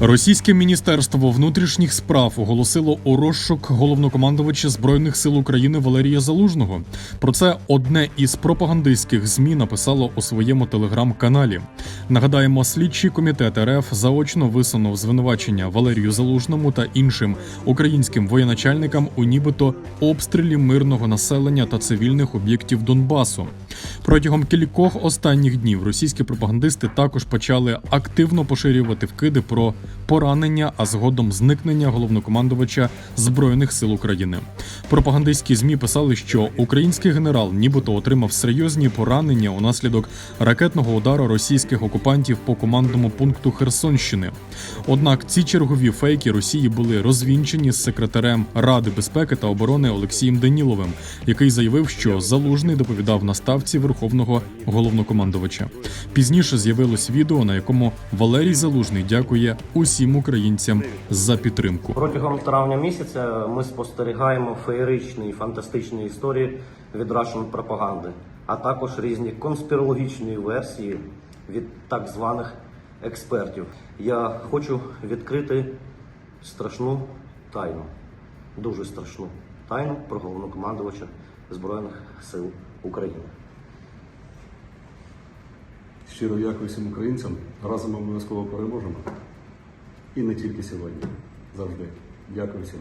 Російське міністерство внутрішніх справ оголосило у розшук головнокомандувача збройних сил України Валерія Залужного. Про це одне із пропагандистських змі написало у своєму телеграм-каналі. Нагадаємо, слідчий комітет РФ заочно висунув звинувачення Валерію Залужному та іншим українським воєначальникам у нібито обстрілі мирного населення та цивільних об'єктів Донбасу. Протягом кількох останніх днів російські пропагандисти також почали активно поширювати вкиди про поранення, а згодом зникнення головнокомандувача збройних сил України. Пропагандистські змі писали, що український генерал нібито отримав серйозні поранення унаслідок ракетного удару російських окупантів по командному пункту Херсонщини. Однак ці чергові фейки Росії були розвінчені з секретарем Ради безпеки та оборони Олексієм Даніловим, який заявив, що залужний доповідав на ставці верховного головнокомандувача. Пізніше з'явилось відео, на якому Валерій Залужний дякує усім українцям за підтримку. Протягом травня місяця ми спостерігаємо феєричні фантастичні історії від Russian пропаганди, а також різні конспірологічні версії від так званих експертів. Я хочу відкрити страшну тайну, дуже страшну тайну про головнокомандувача Збройних сил України. Щиро дякую всім українцям. Разом ми обов'язково переможемо. І не тільки сьогодні. Завжди. Дякую всім.